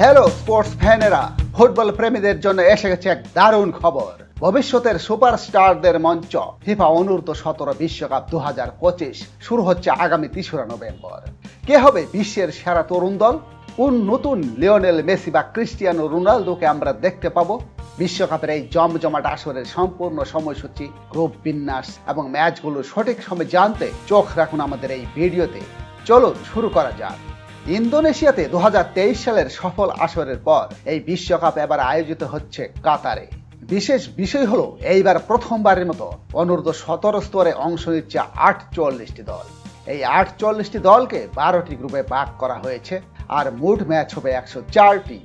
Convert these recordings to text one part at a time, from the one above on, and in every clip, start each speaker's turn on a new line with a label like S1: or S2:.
S1: Hello sports ফ্যানেরা football প্রেমীদের জন্য এসে গেছে এক দারুণ খবর। ভবিষ্যতের সুপারস্টারদের মঞ্চ ফিফা অনূর্ধ্ব সতেরো বিশ্বকাপ দু হাজার পঁচিশ শুরু হচ্ছে আগামী তেসরা নভেম্বর। কে হবে বিশ্বের সেরা তরুণ দল? কোন নতুন লিওনেল মেসি বা ক্রিস্টিয়ানো রোনালদোকে আমরা দেখতে পাবো? বিশ্বকাপের এই জমজমাট আসরের সম্পূর্ণ সময়সূচি গ্রুপ বিন্যাস এবং ম্যাচগুলোর সঠিক সময় জানতে চোখ রাখুন আমাদের এই ভিডিওতে। চলুন, শুরু করা যাক। ইন্দোনেশিয়াতে দু হাজার তেইশ সালের সফল আসরের পর এই বিশ্বকাপ এবার আয়োজিত হচ্ছে কাতারে। বিশেষ বিষয় হলো, এইবার প্রথমবারের মতো অনূর্ধ্ব সতেরো স্তরে অংশ নিচ্ছে আটচল্লিশটি দল। এই আটচল্লিশটি দলকে বারোটি গ্রুপে ভাগ করা হয়েছে আর মোট ম্যাচ হবে একশো চারটি।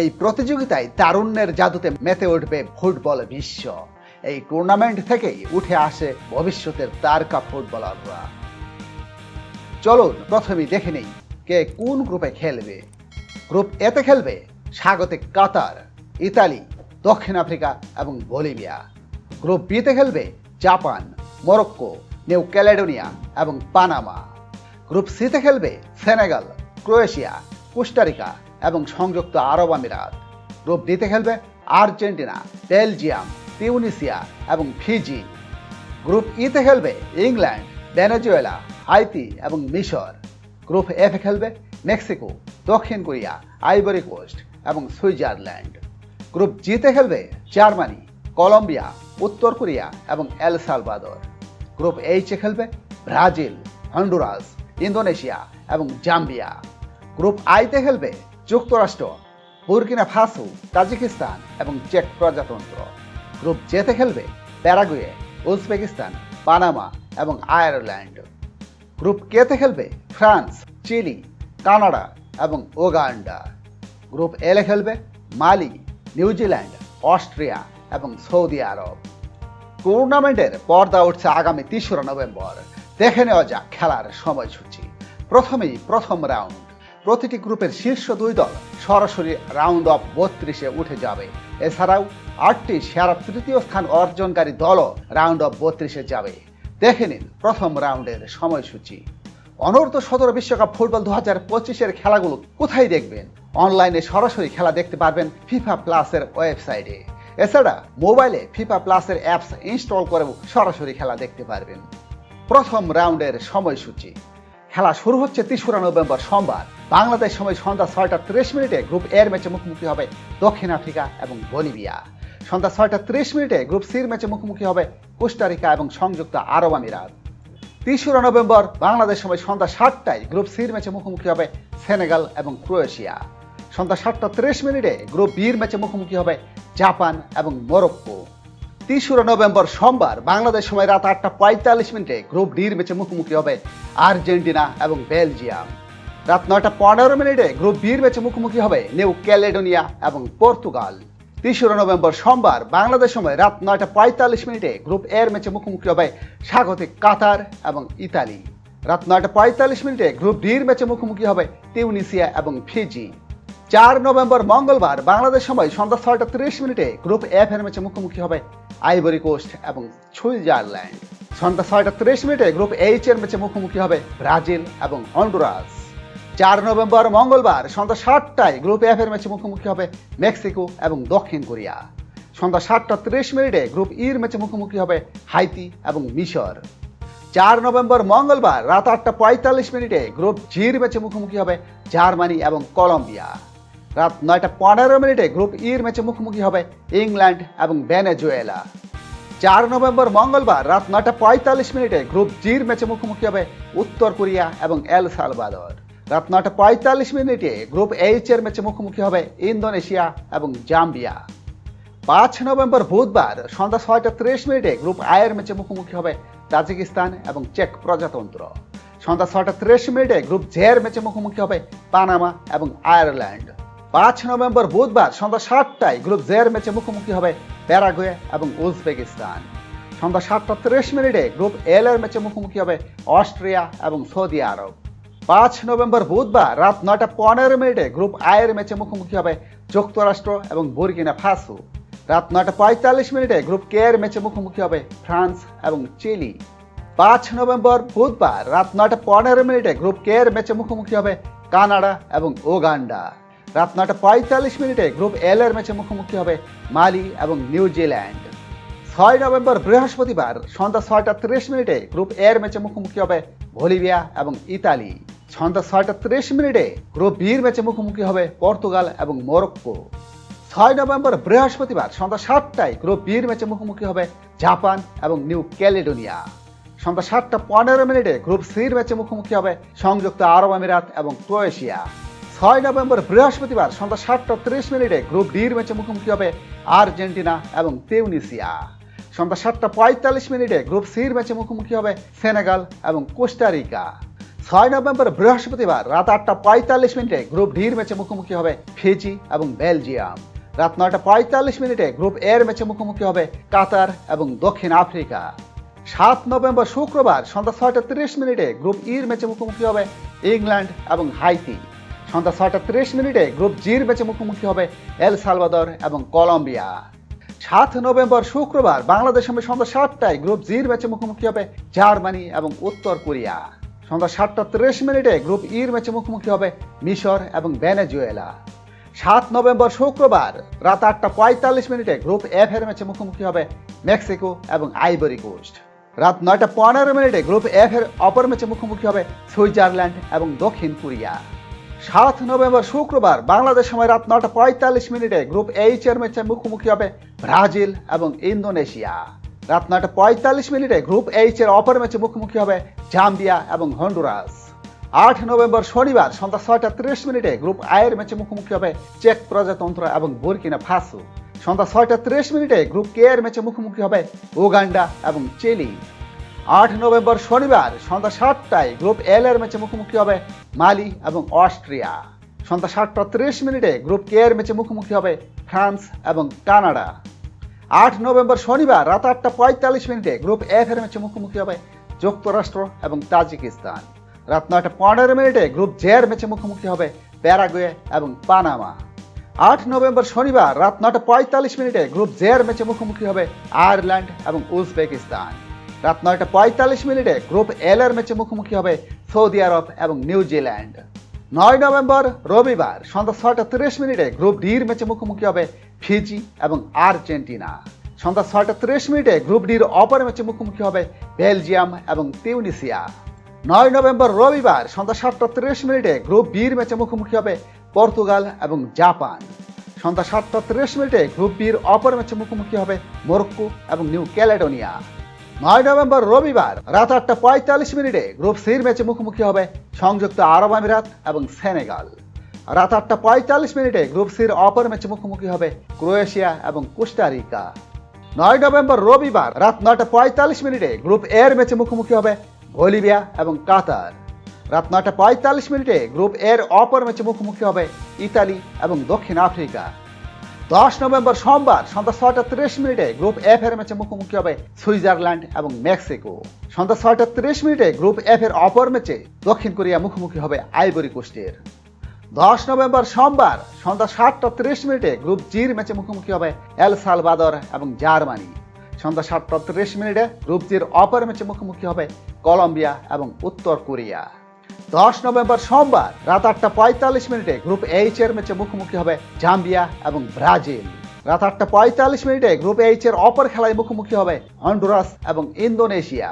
S1: এই প্রতিযোগিতায় তারুণ্যের জাদুতে মেতে উঠবে ফুটবল বিশ্ব। এই টুর্নামেন্ট থেকেই উঠে আসে ভবিষ্যতের তারকা ফুটবলাররা। চলুন, প্রথমেই দেখে নেই কে কোন গ্রুপে খেলবে? গ্রুপ এতে খেলবে স্বাগতিক কাতার, ইতালি, দক্ষিণ আফ্রিকা এবং বলিভিয়া। গ্রুপ বিতে খেলবে জাপান, মরক্কো, নিউ ক্যালেডোনিয়া এবং পানামা। গ্রুপ সিতে খেলবে সেনেগাল, ক্রোয়েশিয়া, কোস্টারিকা এবং সংযুক্ত আরব আমিরাত। গ্রুপ ডিতে খেলবে আর্জেন্টিনা, বেলজিয়াম, তিউনিসিয়া এবং ফিজি। গ্রুপ ইতে খেলবে ইংল্যান্ড, ভেনেজুয়েলা, হাইতি এবং মিশর। গ্রুপ এফে খেলবে মেক্সিকো, দক্ষিণ কোরিয়া, আইভরি কোস্ট এবং সুইজারল্যান্ড। গ্রুপ জিতে খেলবে জার্মানি, কলম্বিয়া, উত্তর কোরিয়া এবং এল সালভাদর। গ্রুপ এইচে খেলবে ব্রাজিল, হন্ডুরাস, ইন্দোনেশিয়া এবং জাম্বিয়া। গ্রুপ আইতে খেলবে যুক্তরাষ্ট্র, বুরকিনা ফাসু, তাজিকিস্তান এবং চেক প্রজাতন্ত্র। গ্রুপ জেতে খেলবে প্যারাগুয়ে, উজবেকিস্তান, পানামা এবং আয়ারল্যান্ড। গ্রুপ কেতে খেলবে? ফ্রান্স, চিলি, কানাডা এবং ওগান্ডা। গ্রুপ এলে খেলবে মালি, নিউজিল্যান্ড, অস্ট্রিয়া এবং সৌদি আরব। টুর্নামেন্টের পর্দা উঠছে আগামী তেসরা নভেম্বর। দেখে নেওয়া যাক খেলার সময়সূচি। প্রথমেই প্রথম রাউন্ড। প্রতিটি গ্রুপের শীর্ষ দুই দল সরাসরি রাউন্ড অফ বত্রিশে উঠে যাবে। এছাড়াও আটটি সেরা তৃতীয় স্থান অর্জনকারী দলও রাউন্ড অফ বত্রিশে যাবে। দেখে নিন প্রথম রাউন্ডের সময়সূচি। অনূর্ধ্ব সতেরো বিশ্বকাপ ফুটবল দু হাজার পঁচিশের খেলাগুলো কোথায় দেখবেন? অনলাইনে সরাসরি খেলা দেখতে পারবেন ফিফা প্লাসের ওয়েবসাইটে। এছাড়া মোবাইলে ফিফা প্লাসের অ্যাপস ইনস্টল করেও সরাসরি খেলা দেখতে পারবেন। প্রথম রাউন্ডের সময়সূচি। খেলা শুরু হচ্ছে তেসরা নভেম্বর সোমবার। বাংলাদেশ সময় সন্ধ্যা ছয়টা ত্রিশ মিনিটে গ্রুপ এর ম্যাচে মুখোমুখি হবে দক্ষিণ আফ্রিকা এবং বলিভিয়া। সন্ধ্যা ছয়টা ত্রিশ মিনিটে গ্রুপ সির ম্যাচে মুখোমুখি হবে কোস্টারিকা এবং সংযুক্ত আরব আমিরাত। তেসরা নভেম্বর বাংলাদেশ সময় সন্ধ্যা সাতটায় গ্রুপ সির ম্যাচে মুখোমুখি হবে সেনেগাল এবং ক্রোয়েশিয়া। সন্ধ্যা সাতটা ত্রিশ মিনিটে গ্রুপ বির ম্যাচে মুখোমুখি হবে জাপান এবং মরক্কো। তেসরা নভেম্বর সোমবার বাংলাদেশ সময় রাত আটটা পঁয়তাল্লিশ মিনিটে গ্রুপ ডির ম্যাচে মুখোমুখি হবে আর্জেন্টিনা এবং বেলজিয়াম। রাত নয়টা পনেরো মিনিটে গ্রুপ বির ম্যাচে মুখোমুখি হবে নিউ ক্যালেডোনিয়া এবং পর্তুগাল। তেসরা নভেম্বর সোমবার বাংলাদেশ সময় রাত নয়টা পঁয়তাল্লিশ মিনিটে গ্রুপ এর ম্যাচে মুখোমুখি হবে স্বাগতিক কাতার এবং ইতালি। রাত নয়টা পঁয়তাল্লিশ মিনিটে গ্রুপ ডির ম্যাচে মুখোমুখি হবে তিউনিসিয়া এবং ফিজি। চার নভেম্বর মঙ্গলবার বাংলাদেশ সময় সন্ধ্যা ছয়টা তিরিশ মিনিটে গ্রুপ এফ এর ম্যাচে মুখোমুখি হবে আইভরি কোস্ট এবং সুইজারল্যান্ড। সন্ধ্যা ছয়টা তিরিশ মিনিটে গ্রুপ এইচ এর ম্যাচে মুখোমুখি হবে ব্রাজিল এবং হন্ডুরাস। চার নভেম্বর মঙ্গলবার সন্ধ্যা সাতটায় গ্রুপ এফ এর ম্যাচে মুখোমুখি হবে মেক্সিকো এবং দক্ষিণ কোরিয়া। সন্ধ্যা সাতটা তিরিশ মিনিটে গ্রুপ ইর ম্যাচে মুখোমুখি হবে হাইতি এবং মিশর। চার নভেম্বর মঙ্গলবার রাত আটটা পঁয়তাল্লিশ মিনিটে গ্রুপ জির ম্যাচে মুখোমুখি হবে জার্মানি এবং কলম্বিয়া। রাত নয়টা পনেরো মিনিটে গ্রুপ ইর ম্যাচে মুখোমুখি হবে ইংল্যান্ড এবং ভেনেজুয়েলা। চার নভেম্বর মঙ্গলবার রাত নয়টা পঁয়তাল্লিশ মিনিটে গ্রুপ জির ম্যাচে মুখোমুখি হবে উত্তর কোরিয়া এবং এল সালভাদর। রাত নয়টা পঁয়তাল্লিশ মিনিটে গ্রুপ এইচ এর ম্যাচে মুখোমুখি হবে ইন্দোনেশিয়া এবং জাম্বিয়া। পাঁচ নভেম্বর বুধবার সন্ধ্যা ছয়টা ত্রিশ মিনিটে গ্রুপ আয়ের ম্যাচে মুখোমুখি হবে তাজিকিস্তান এবং চেক প্রজাতন্ত্র। সন্ধ্যা ছয়টা ত্রিশ মিনিটে গ্রুপ জের ম্যাচে মুখোমুখি হবে পানামা এবং আয়ারল্যান্ড। পাঁচ নভেম্বর বুধবার সন্ধ্যা সাতটায় গ্রুপ জের ম্যাচে মুখোমুখি হবে প্যারাগুয়ে এবং উজবেকিস্তান। সন্ধ্যা সাতটা ত্রিশ মিনিটে গ্রুপ এল এর ম্যাচে মুখোমুখি হবে অস্ট্রিয়া এবং সৌদি আরব। পাঁচ নভেম্বর বুধবার রাত নয়টা পনেরো মিনিটে গ্রুপ আয়ের ম্যাচে মুখোমুখি হবে যুক্তরাষ্ট্র এবং বুরকিনা ফাসু। রাত নয়টা পঁয়তাল্লিশ মিনিটে গ্রুপ কে এর ম্যাচে মুখোমুখি হবে ফ্রান্স এবং চিলি। পাঁচ নভেম্বর বুধবার রাত নয়টা পনেরো মিনিটে গ্রুপ কে এর ম্যাচে মুখোমুখি হবে কানাডা এবং ওগান্ডা রাত নয়টা পঁয়তাল্লিশ মিনিটে গ্রুপ এল এর ম্যাচে মুখোমুখি হবে মালি এবং নিউজিল্যান্ড ছয় নভেম্বর বৃহস্পতিবার সন্ধ্যা ছয়টা ত্রিশ মিনিটে গ্রুপ এর ম্যাচে মুখোমুখি হবে বলিভিয়া এবং ইতালি। সন্ধ্যা ছয়টা ত্রিশ মিনিটে গ্রুপ বির ম্যাচে মুখোমুখি হবে পর্তুগাল এবং মরক্কো। ছয় নভেম্বর বৃহস্পতিবার সন্ধ্যা সাতটায় গ্রুপ বির ম্যাচে মুখোমুখি হবে জাপান এবং নিউ ক্যালেডোনিয়া। সন্ধ্যা সাতটা পনেরো মিনিটে গ্রুপ সির ম্যাচে মুখোমুখি হবে সংযুক্ত আরব আমিরাত এবং ক্রোয়েশিয়া। ছয় নভেম্বর বৃহস্পতিবার সন্ধ্যা সাতটা ত্রিশ মিনিটে গ্রুপ ডির ম্যাচে মুখোমুখি হবে আর্জেন্টিনা এবং তিউনিসিয়া। সন্ধ্যা সাতটা পঁয়তাল্লিশ মিনিটে গ্রুপ সির ম্যাচে মুখোমুখি হবে সেনেগাল এবং কোস্টারিকা। ছয় নভেম্বর বৃহস্পতিবার রাত আটটা পঁয়তাল্লিশ মিনিটে গ্রুপ ডির ম্যাচে মুখোমুখি হবে ফিজি এবং বেলজিয়াম। রাত নয়টা পঁয়তাল্লিশ মিনিটে গ্রুপ এর ম্যাচে মুখোমুখি হবে কাতার এবং দক্ষিণ আফ্রিকা। সাত নভেম্বর শুক্রবার সন্ধ্যা ছয়টা তিরিশ মিনিটে গ্রুপ ইর ম্যাচে মুখোমুখি হবে ইংল্যান্ড এবং হাইতি। সন্ধ্যা ছয়টা তিরিশ মিনিটে গ্রুপ জির ম্যাচে মুখোমুখি হবে এল সালভাদর এবং কলম্বিয়া। সাত নভেম্বর শুক্রবার বাংলাদেশ সন্ধ্যা সাতটায় গ্রুপ জির ম্যাচে মুখোমুখি হবে জার্মানি এবং উত্তর কোরিয়া। সন্ধ্যা সাতটা তিরিশ মিনিটে গ্রুপ ইর ম্যাচে মুখোমুখি হবে মিশর এবং ভেনেজুয়েলা। সাত নভেম্বর শুক্রবার রাত আটটা পঁয়তাল্লিশ মিনিটে গ্রুপ এফ এর ম্যাচে মুখোমুখি হবে মেক্সিকো এবং আইভরি কোস্ট। রাত নয়টা পনেরো মিনিটে গ্রুপ এফ এর অপর ম্যাচে মুখোমুখি হবে সুইজারল্যান্ড এবং দক্ষিণ কোরিয়া। সাত নভেম্বর শুক্রবার বাংলাদেশ সময় রাত নটা পঁয়তাল্লিশ মিনিটে গ্রুপ এইচ এর ম্যাচে মুখোমুখি হবে ব্রাজিল এবং ইন্দোনেশিয়া। রাত নটা পঁয়তাল্লিশ মিনিটে গ্রুপ এইচ এর অপর ম্যাচে মুখোমুখি হবে জাম্বিয়া এবং হন্ডুরাস। আট নভেম্বর শনিবার সন্ধ্যা ছয়টা ত্রিশ মিনিটে গ্রুপ আয়ের ম্যাচে মুখোমুখি হবে চেক প্রজাতন্ত্র এবং বুরকিনা ফাসু। সন্ধ্যা ছয়টা ত্রিশ মিনিটে গ্রুপ কে এর ম্যাচে মুখোমুখি হবে উগান্ডা এবং চিলি। আট নভেম্বর শনিবার সন্ধ্যা সাতটায় গ্রুপ এল এর ম্যাচে মুখোমুখি হবে মালি এবং অস্ট্রিয়া। সন্ধ্যা সাতটা ত্রিশ মিনিটে গ্রুপ কে এর ম্যাচে মুখোমুখি হবে ফ্রান্স এবং কানাডা। আট নভেম্বর শনিবার রাত আটটা পঁয়তাল্লিশ মিনিটে গ্রুপ এফ এর ম্যাচে মুখোমুখি হবে যুক্তরাষ্ট্র এবং তাজিকিস্তান। রাত নয়টা পনেরো মিনিটে গ্রুপ জে এর ম্যাচে মুখোমুখি হবে প্যারাগুয়ে এবং পানামা। আট নভেম্বর শনিবার রাত নটা পঁয়তাল্লিশ মিনিটে গ্রুপ জে এর ম্যাচে মুখোমুখি হবে আয়ারল্যান্ড এবং উজবেকিস্তান। রাত নয়টা পঁয়তাল্লিশ মিনিটে গ্রুপ এল এর ম্যাচে মুখোমুখি হবে সৌদি আরব এবং নিউজিল্যান্ড নয় নভেম্বর রবিবার সন্ধ্যা ছয়টা তিরিশ মিনিটে গ্রুপ ডির ম্যাচে মুখোমুখি হবে ফিজি এবং আর্জেন্টিনা। সন্ধ্যা ছয়টা তিরিশ মিনিটে গ্রুপ ডির অপর ম্যাচে মুখোমুখি হবে বেলজিয়াম এবং তিউনিসিয়া। নয় নভেম্বর রবিবার সন্ধ্যা সাতটা তিরিশ মিনিটে গ্রুপ বির ম্যাচে মুখোমুখি হবে পর্তুগাল এবং জাপান। সন্ধ্যা সাতটা তিরিশ মিনিটে গ্রুপ বির অপর ম্যাচে মুখোমুখি হবে মরক্কো এবং নিউ ক্যালেডোনিয়া। নয় নভেম্বর রবিবার রাত আটটা পঁয়তাল্লিশ মিনিটে গ্রুপ সির ম্যাচে মুখোমুখি হবে সংযুক্ত আরব আমিরাত এবং সেনেগাল। রাত আটটা পঁয়তাল্লিশ মিনিটে গ্রুপ সির অপর ম্যাচে মুখোমুখি হবে ক্রোয়েশিয়া এবং কোস্টারিকা নয় নভেম্বর রবিবার রাত নয়টা পঁয়তাল্লিশ মিনিটে গ্রুপ এর ম্যাচে মুখোমুখি হবে বলিভিয়া এবং কাতার। রাত নয়টা পঁয়তাল্লিশ মিনিটে গ্রুপ এর অপর ম্যাচে মুখোমুখি হবে ইতালি এবং দক্ষিণ আফ্রিকা। দশ নভেম্বর সোমবার সন্ধ্যা ছয়টা তিরিশ মিনিটে গ্রুপ এফ এর ম্যাচে মুখোমুখি হবে সুইজারল্যান্ড এবং মেক্সিকো। সন্ধ্যা ছয়টা তিরিশ মিনিটে গ্রুপ এফ এর অপর ম্যাচে দক্ষিণ কোরিয়া মুখোমুখি হবে আইভরি কোস্টের দশ নভেম্বর সোমবার সন্ধ্যা সাতটা তিরিশ মিনিটে গ্রুপ জির ম্যাচে মুখোমুখি হবে এল সালভাদর এবং জার্মানি। সন্ধ্যা সাতটা তিরিশ মিনিটে গ্রুপ জির অপর ম্যাচে মুখোমুখি হবে কলম্বিয়া এবং উত্তর কোরিয়া। দশ নভেম্বর সোমবার রাত আটটা পঁয়তাল্লিশ মিনিটে গ্রুপ এইচ এর ম্যাচে মুখোমুখি হবে জাম্বিয়া এবং ব্রাজিল। রাত আটটা পঁয়তাল্লিশ মিনিটে গ্রুপ এইচ এর অপর খেলায় মুখোমুখি হবে হন্ডুরাস এবং ইন্দোনেশিয়া।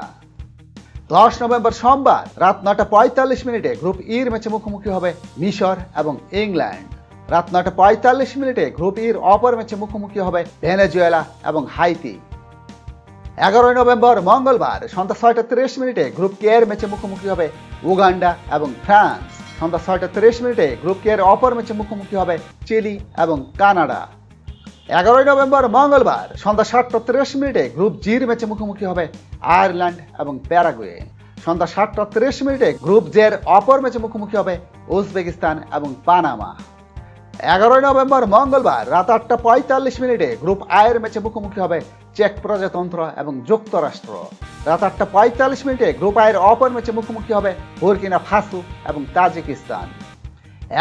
S1: দশ নভেম্বর সোমবার রাত নটা পঁয়তাল্লিশ মিনিটে গ্রুপ ইর ম্যাচে মুখোমুখি হবে মিশর এবং ইংল্যান্ড। রাত নটা পঁয়তাল্লিশ মিনিটে গ্রুপ ইর অপর ম্যাচে মুখোমুখি হবে ভেনেজুয়েলা এবং হাইতি। এগারোই নভেম্বর, মঙ্গলবার, সন্ধ্যা ছয়টা তিরিশ মিনিটে গ্রুপ কে এর ম্যাচে মুখোমুখি হবে উগান্ডা এবং ফ্রান্স। সন্ধ্যা ছয়টা তিরিশ মিনিটে গ্রুপ কে এর অপর ম্যাচে মুখোমুখি হবে চিলি এবং কানাডা। এগারোই নভেম্বর, মঙ্গলবার, সন্ধ্যা সাতটা তিরিশ মিনিটে গ্রুপ জির ম্যাচে মুখোমুখি হবে আয়ারল্যান্ড এবং প্যারাগুয়ে। সন্ধ্যা সাতটা তিরিশ মিনিটে গ্রুপ জের অপর ম্যাচে মুখোমুখি হবে উজবেকিস্তান এবং পানামা। এগারোই নভেম্বর, মঙ্গলবার, রাত আটটা পঁয়তাল্লিশ মিনিটে গ্রুপ আয়ের ম্যাচে মুখোমুখি হবে চেক প্রজাতন্ত্র এবং যুক্তরাষ্ট্র। রাত আটটা পঁয়তাল্লিশ মিনিটে গ্রুপ আয়ের অপর ম্যাচে মুখোমুখি হবে বুরকিনা ফাসু এবং তাজিকিস্তান।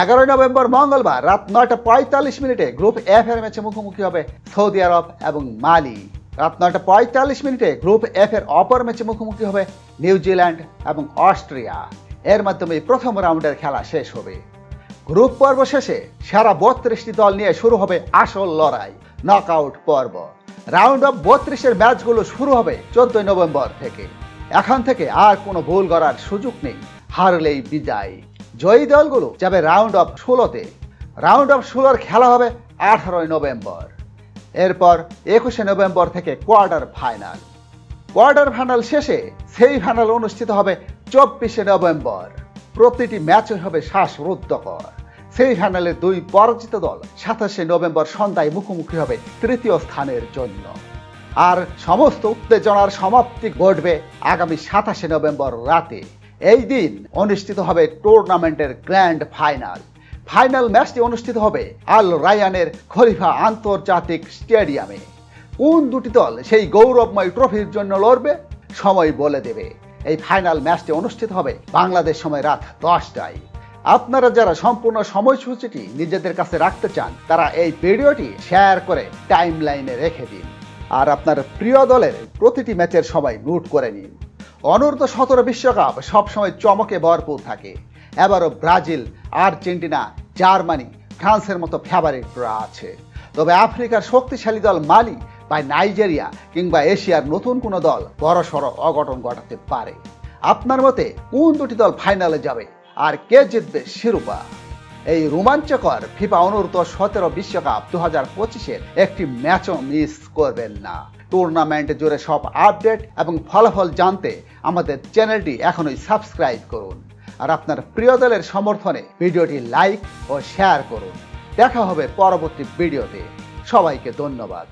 S1: এগারোই নভেম্বর মঙ্গলবার রাত নয়টা পঁয়তাল্লিশ মিনিটে গ্রুপ এফ এর ম্যাচে মুখোমুখি হবে সৌদি আরব এবং মালি। রাত নয়টা পঁয়তাল্লিশ মিনিটে গ্রুপ এফ এর অপর ম্যাচে মুখোমুখি হবে নিউজিল্যান্ড এবং অস্ট্রিয়া। এর মাধ্যমে প্রথম রাউন্ডের খেলা শেষ হবে। গ্রুপ পর্ব শেষে সারা বত্রিশটি দল নিয়ে শুরু হবে আসল লড়াই, নকআউট পর্ব। রাউন্ড অফ বত্রিশের ম্যাচগুলো শুরু হবে চোদ্দই নভেম্বর থেকে। এখন থেকে আর কোনো ভুল করার সুযোগ নেই। হারলেই বিদায় জয়ী দলগুলো যাবে রাউন্ড অফ ষোলোতে। রাউন্ড অফ ষোলোর খেলা হবে আঠারোই নভেম্বর। এরপর একুশে নভেম্বর থেকে কোয়ার্টার ফাইনাল কোয়ার্টার ফাইনাল শেষে সেই ফাইনাল অনুষ্ঠিত হবে চব্বিশে নভেম্বর। প্রতিটি ম্যাচই হবে শ্বাসরুদ্ধকর। সেই ফাইনালে দুই পরাজিত দল সাতাশে নভেম্বর সন্ধ্যায় মুখোমুখি হবে তৃতীয় স্থানের জন্য। আর সমস্ত উত্তেজনার সমাপ্তি ঘটবে আগামী সাতাশে নভেম্বর রাতে। এই দিন অনুষ্ঠিত হবে টুর্নামেন্টের গ্র্যান্ড ফাইনাল। ফাইনাল ম্যাচটি অনুষ্ঠিত হবে আল রায়ানের খলিফা আন্তর্জাতিক স্টেডিয়ামে। কোন দুটি দল সেই গৌরবময় ট্রফির জন্য লড়বে, সময় বলে দেবে। এই ফাইনাল ম্যাচটি অনুষ্ঠিত হবে বাংলাদেশ সময় রাত দশটায়। আপনারা যারা সম্পূর্ণ সময়সূচিটি নিজেদের কাছে রাখতে চান, তারা এই ভিডিওটি শেয়ার করে টাইম লাইনে রেখে দিন। আর আপনার প্রিয় দলের প্রতিটি ম্যাচের সময় নোট করে নিন। অনূর্ধ্ব সতেরো বিশ্বকাপ সবসময় চমকে ভরপুর থাকে। এবারও ব্রাজিল, আর্জেন্টিনা, জার্মানি ফ্রান্সের মতো ফেভারিটরা আছে। তবে আফ্রিকার শক্তিশালী দল মালি বা নাইজেরিয়া কিংবা এশিয়ার নতুন কোনো দল বড়সড় অঘটন ঘটাতে পারে। আপনার মতে কোন দুটি দল ফাইনালে যাবে? আর কে জিতবে শিরোপা? এই রোমাঞ্চকর ফিফা অনূর্ধ্ব সতেরো বিশ্বকাপ দু হাজার পঁচিশের একটি ম্যাচও মিস করবেন না। টুর্নামেন্ট জুড়ে সব আপডেট এবং ফলাফল জানতে আমাদের চ্যানেলটি এখনই সাবস্ক্রাইব করুন। আর আপনার প্রিয় দলের সমর্থনে ভিডিওটি লাইক ও শেয়ার করুন। দেখা হবে পরবর্তী ভিডিওতে। সবাইকে ধন্যবাদ।